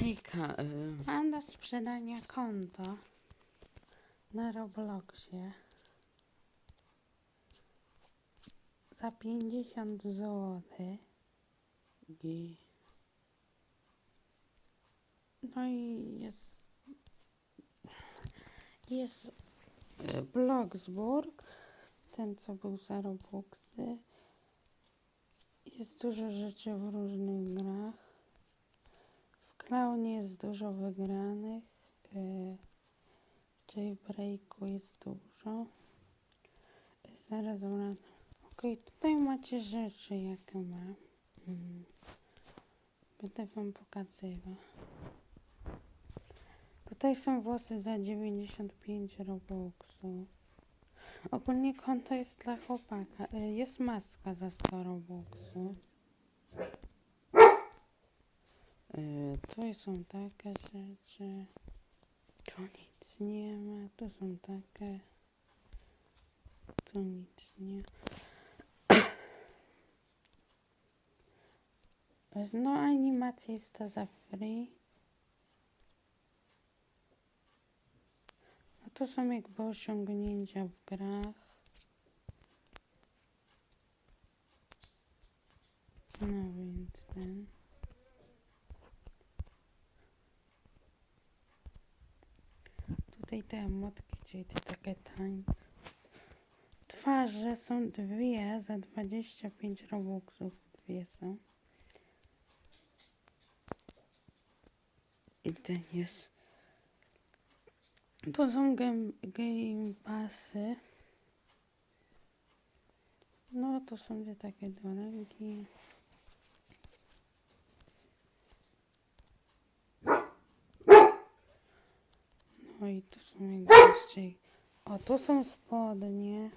Hejka, y, Mam do sprzedania konto na Robloxie za 50 zł. i No i jest jest e, Bloxburg, ten co był za Robuxy. Jest dużo rzeczy w różnych grach. W Clownie jest dużo wygranych. e, W jest dużo. Zaraz wracam. Okej, tutaj macie rzeczy jakie mam. Mm. Będę wam pokazywać. Tutaj są włosy za 95 robuxów. Ogólnie konto jest dla chłopaka. Y, Jest maska za 100 robuxów. Tu są takie rzeczy. Tu nic nie ma. Tu są takie. Tu nic nie. No animacja jest to za free. No to są jakby osiągnięcia w grach. No więc ten. Tutaj te emotki, czyli te takie tańce. Twarze są dwie za 25 robuxów. Dwie są. I ten jest. To są game, game passy. No, to są dwie takie do ręki. No i tu są jeszcze... O, tu są spodnie.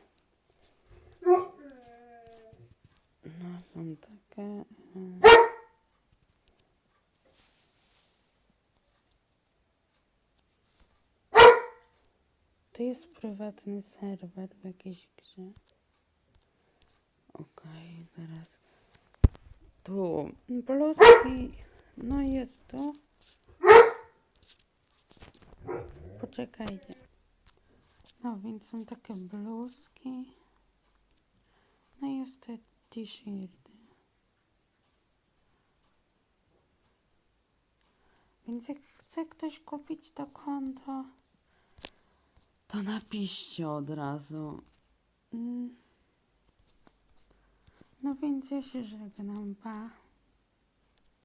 No, są takie... e, To jest prywatny serwer w jakiejś grze. Okej, zaraz. Tu bluzki. No jest to. Poczekajcie. No więc są takie bluzki. No i jest te t-shirty. Więc jak chce ktoś kupić to konto, to napiszcie od razu. Mm. No więc ja się żegnam, pa.